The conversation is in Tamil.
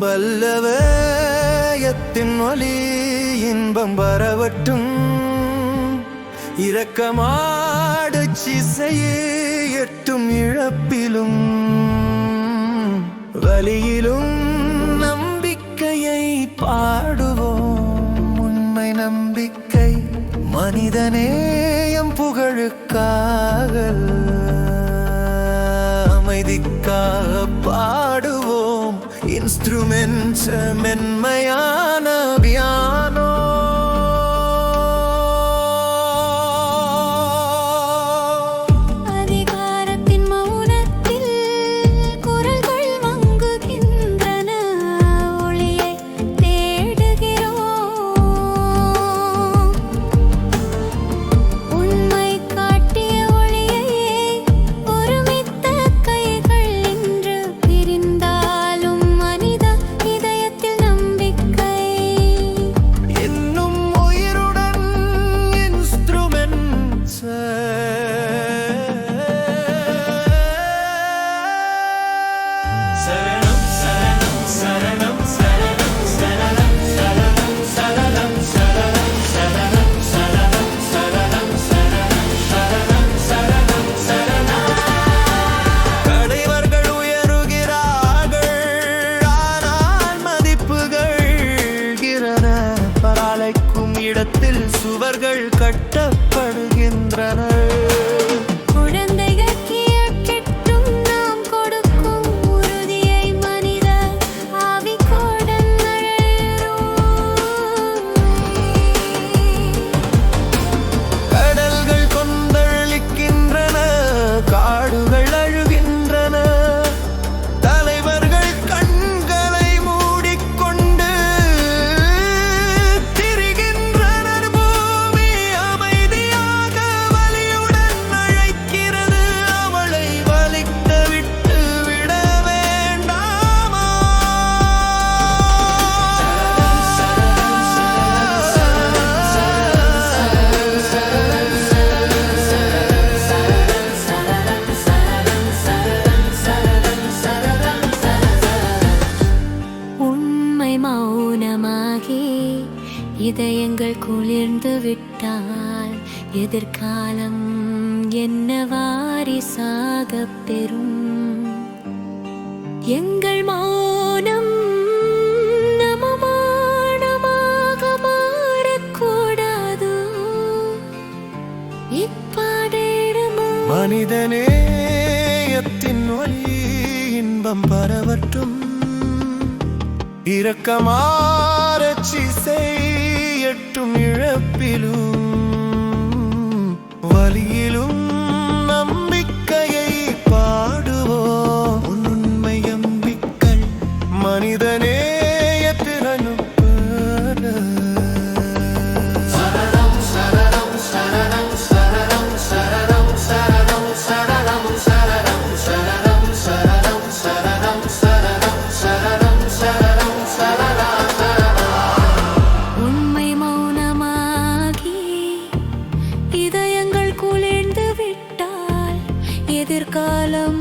வல்லவயத்தின் ஒளி இன்பம் வரவட்டும் இரக்கமாடு சிசையே எட்டும் இழப்பிலும். வழியிலும் நம்பிக்கையை பாடுவோம். உண்மை நம்பிக்கை மனிதநேயம் புகழுக்காகல். மென்மையான அவர்கள் கட்ட இதயங்கள் குளிர்ந்து விட்டால் எதிர்காலம் என்ன வாரிசாக பெறும்? எங்கள் மௌனம் நமமானமாக மாறக்கூடாது. இப்பாடேடமும் மனிதநேயத்தின் ஒளி இன்பம் பரவற்றும் இரக்கமாரட்சி செய் எட்டும் இழப்பிலும் வலியிலும் lắm.